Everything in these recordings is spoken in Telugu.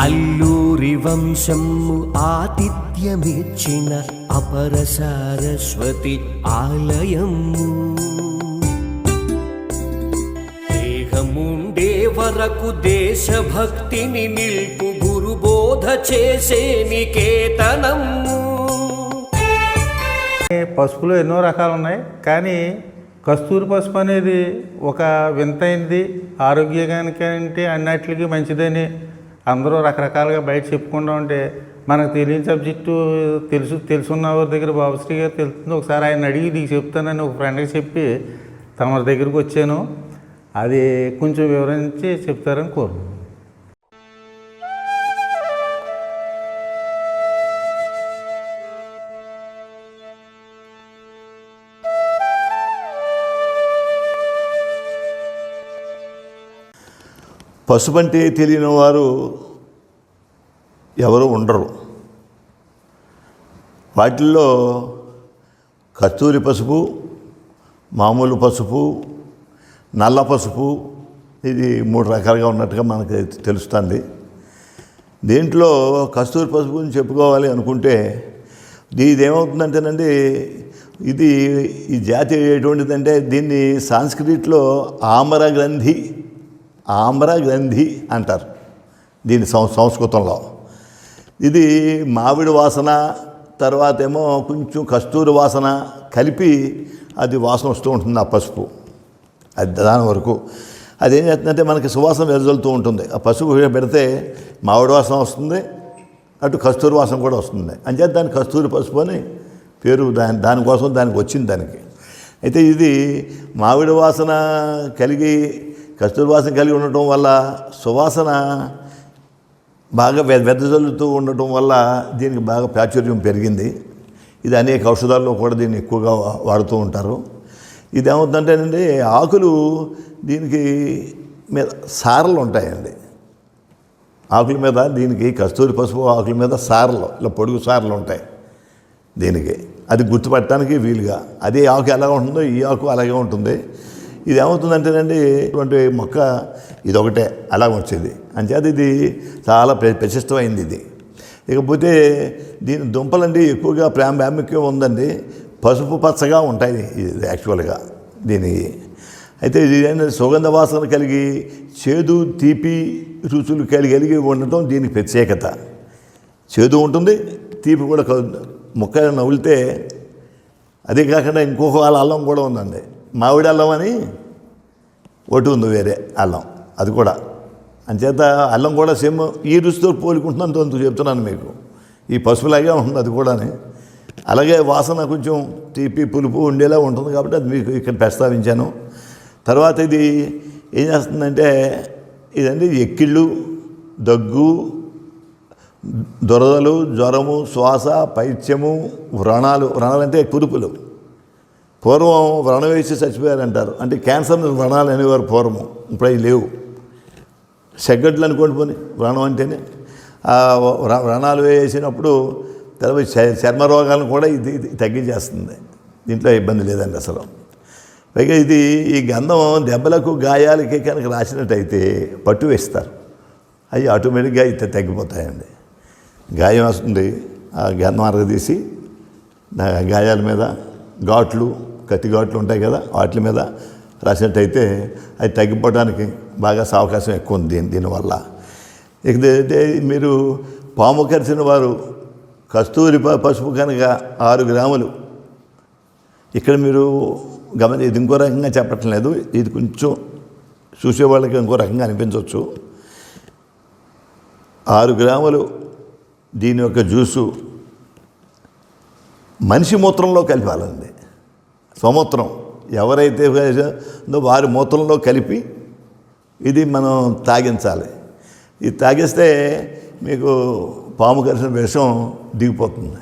అల్లూరి వంశము ఆతిథ్యమిచ్చిన అపర సారస్వతి ఆలయము. దేహముండే వరకు దేశభక్తిని నిల్పు గురుబోధ చేసే నికేతనము పసుపులో ఎన్నో రకాలు ఉన్నాయి కానీ కస్తూరి పసుపు అనేది ఒక వింతైనది ఆరోగ్యానికి అన్నిటికీ మంచిదని అందరూ రకరకాలుగా బయట చెప్పుకుంటూ ఉంటే మనకు తెలియని సబ్జెక్టు తెలుసు తెలుసున్న వారి దగ్గర బాబుశ్రీ గారు తెలుస్తుంది. ఒకసారి ఆయన అడిగి నీకు చెప్తానని ఒక ఫ్రెండ్కి చెప్పి తమ దగ్గరికి వచ్చాను. అది కొంచెం వివరించి చెప్తారని కోరు పసుపంటే తెలియని వారు ఎవరు ఉండరు. వాటిల్లో కస్తూరి పసుపు మామూలు పసుపు నల్ల పసుపు ఇది మూడు రకాలుగా ఉన్నట్టుగా మనకు తెలుస్తుంది. దీంట్లో కస్తూరి పసుపు గురించి చెప్పుకోవాలి అనుకుంటే ఇది ఏమవుతుందంటేనండి ఇది ఈ జాతి ఎటువంటిదంటే దీన్ని సాంస్క్రిట్లో ఆమర గ్రంథి ఆమ్ర అంటారు దీని సం సంస్కృతంలో. ఇది మామిడి వాసన తర్వాత ఏమో కొంచెం కస్తూరి వాసన కలిపి అది వాసన వస్తూ ఉంటుంది ఆ పసుపు. అది దాని వరకు. అదేం చేస్తుందంటే మనకి సువాసన వెదజల్లుతూ ఉంటుంది. ఆ పసుపు పెడితే మామిడి వాసన వస్తుంది అటు కస్తూరి వాసన కూడా వస్తుంది. అంచేత దాని కస్తూరి పసుపు అని పేరు దాని దానికోసం దానికి వచ్చింది దానికి. అయితే ఇది మామిడి వాసన కలిగి కస్తూరి వాసన కలిగి ఉండటం వల్ల సువాసన బాగా వెదజల్లుతూ ఉండటం వల్ల దీనికి బాగా ప్రాచుర్యం పెరిగింది. ఇది అనేక ఔషధాల్లో కూడా దీన్ని ఎక్కువగా వాడుతూ ఉంటారు. ఇది ఏమవుతుందంటేనండి ఆకులు దీనికి మీద సారలు ఉంటాయండి. ఆకుల మీద దీనికి కస్తూరి పసుపు ఆకుల మీద సారలు ఇలా పొడుగు సారలు ఉంటాయి దీనికి. అది గుర్తుపట్టడానికి వీలుగా. అదే ఆకు ఎలా ఉంటుందో ఈ ఆకు అలాగే ఉంటుంది. ఇది ఏమవుతుందంటేనండి ఇటువంటి మొక్క ఇది ఒకటే అలా వచ్చేది అంచేత ఇది చాలా ప్ర- ప్రశస్తమైంది ఇది. ఇకపోతే దీని దుంపలండి ఎక్కువగా ప్రేమ ప్రాముఖ్యం ఉందండి. పసుపు పచ్చగా ఉంటాయి ఇది యాక్చువల్గా దీనికి అయితే ఇది సుగంధ వాసన కలిగి చేదు తీపి రుచులు కలిగి కలిగి ఉండటం దీనికి ప్రత్యేకత. చేదు ఉంటుంది తీపి కూడా మొక్క ముక్క నవ్వులితే అదే కాకుండా ఇంకొక వాళ్ళ అల్లం కూడా ఉందండి. మామిడి అల్లం అని ఒకటి ఉంది వేరే అల్లం అది కూడా. అంచేత అల్లం కూడా సేమ్ ఈ రుచితో పోలుకుంటున్నాను అందుకు చెప్తున్నాను మీకు. ఈ పసుపులాగే ఉంటుంది అది కూడాని. అలాగే వాసన కొంచెం తీపి పులుపు ఉండేలా ఉంటుంది కాబట్టి అది మీకు ఇక్కడ ప్రస్తావించాను. తర్వాత ఇది ఏం చేస్తుందంటే ఇదండి ఎక్కిళ్ళు దగ్గు దురదలు జ్వరము శ్వాస పైత్యము వ్రణాలు వ్రణాలు అంటే కురుపులు పూర్వం వ్రణం వేసి చచ్చిపోయారంటారు. అంటే క్యాన్సర్ వ్రణాలు అనేవారు పూర్వం. ఇప్పుడు అవి లేవు. సెగ్గడ్లు అనుకోండి పోని వ్రణం అంటేనే. వ్రణాలు వేసినప్పుడు తర్వాత చ- చర్మ రోగాలను కూడా ఇది ఇది తగ్గించేస్తుంది. దీంట్లో ఇబ్బంది లేదండి అసలు. పైగా ఇది ఈ గంధం దెబ్బలకు గాయాలకి కనుక రాసినట్టయితే పట్టు వేస్తారు. అవి ఆటోమేటిక్గా అయితే తగ్గిపోతాయండి. గాయం వస్తుంది. ఆ గంధం అరగదీసి గాయాల మీద ఘాట్లు కత్తిఘాట్లు ఉంటాయి కదా వాటి మీద రాసినట్టయితే అది తగ్గిపోవడానికి బాగా అవకాశం ఎక్కువ ఉంది దీని దీనివల్ల. ఇక అయితే మీరు పాము కరిచిన వారు కస్తూరి ప- పసుపు కనుక ఆరు గ్రాములు. ఇక్కడ మీరు గమని ఇది ఇంకో రకంగా చెప్పటం లేదు ఇది కొంచెం చూసే వాళ్ళకి ఇంకో రకంగా అనిపించవచ్చు. ఆరు గ్రాములు దీని యొక్క జ్యూసు మనిషి మూత్రంలో కలిపాలండి. సంవత్సరం ఎవరైతే వారి మూత్రంలో కలిపి ఇది మనం తాగించాలి. ఇది తాగిస్తే మీకు పాము కలిసిన విషం దిగిపోతుంది.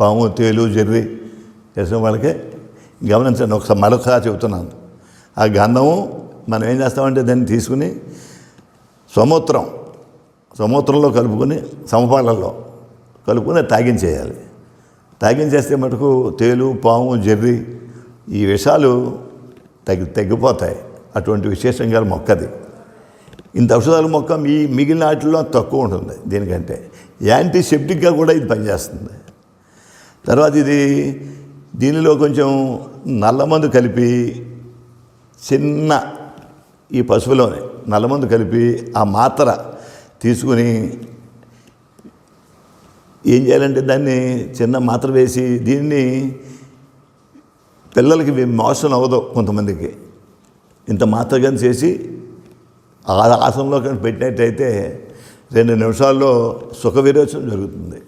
పాము తేలు జర్రి వేసిన వాళ్ళకి గమనించండి. ఒకసారి మరొకసారి చెబుతున్నాను. ఆ గంధము మనం ఏం చేస్తామంటే దాన్ని తీసుకుని సముద్రం సముద్రంలో కలుపుకొని సమపాలల్లో కలుపుకొని తాగించేయాలి. తాగించేస్తే మటుకు తేలు పాము జర్రి ఈ విషాలు తగ్గి తగ్గిపోతాయి అటువంటి విశేషంగా మొక్కది. ఇంత ఔషధాల మొక్క మీ మిగిలిన వాటిల్లో తక్కువ ఉంటుంది దీనికంటే. యాంటీసెప్టిక్గా కూడా ఇది పనిచేస్తుంది. తర్వాత ఇది దీనిలో కొంచెం నల్లమందు కలిపి చిన్న ఈ పసుపులోనే నల్లమందు కలిపి ఆ మాత్ర తీసుకుని ఏం చేయాలంటే దాన్ని చిన్న మాత్ర వేసి దీన్ని పిల్లలకి మోసం అవ్వదు కొంతమందికి. ఇంత మాత్రగా చేసి ఆ ఆసనంలో కానీ పెట్టినట్టయితే రెండు నిమిషాల్లో సుఖ విరోచనం జరుగుతుంది.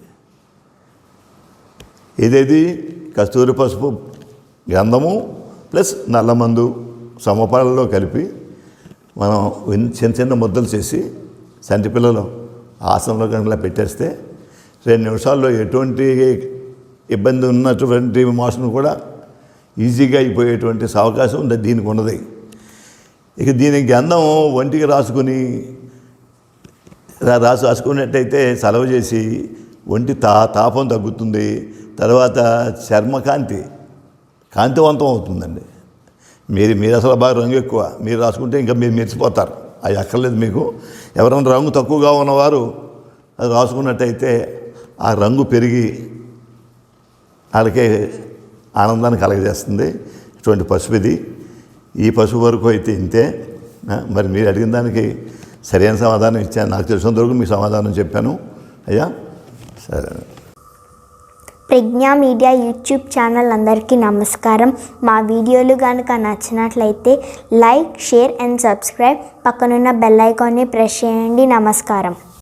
ఇదేది కస్తూరి పసుపు గంధము ప్లస్ నల్లమందు సమపాలలో కలిపి మనం చిన్న చిన్న ముద్దలు చేసి సంటి పిల్లలు ఆసనంలో కనుక పెట్టేస్తే రెండు నిమిషాల్లో ఎటువంటి ఇబ్బంది ఉన్నటువంటి మోషన్ కూడా ఈజీగా అయిపోయేటువంటి అవకాశం ఉంది దీనికి ఉన్నది. ఇక దీనికి గంధం ఒంటికి రాసుకుని రాసి రాసుకున్నట్టయితే సెలవు చేసి ఒంటి తా తాపం తగ్గుతుంది తర్వాత చర్మకాంతి కాంతివంతం అవుతుందండి. మీరు మీరు అసలు బాగా రంగు ఎక్కువ మీరు రాసుకుంటే ఇంకా మీరు మెరిసిపోతారు. అది అక్కర్లేదు మీకు. ఎవరైనా రంగు తక్కువగా ఉన్నవారు అది రాసుకున్నట్టయితే ఆ రంగు పెరిగి వాళ్ళకే ఆనందాన్ని కలగజేస్తుంది. ఇటువంటి పసుపు ఇది ఈ పసుపు వరకు అయితే ఇంతే. మరి మీరు అడిగిన దానికి సరైన సమాధానం ఇచ్చాను. నాకు తెలిసినంత వరకు మీ సమాధానం చెప్పాను. అయ్యా సరే. ప్రజ్ఞా మీడియా యూట్యూబ్ ఛానల్ అందరికీ నమస్కారం. మా వీడియోలు కనుక నచ్చినట్లయితే లైక్ షేర్ అండ్ సబ్స్క్రైబ్ పక్కనున్న బెల్ ఐకాన్ని ప్రెస్ చేయండి. నమస్కారం.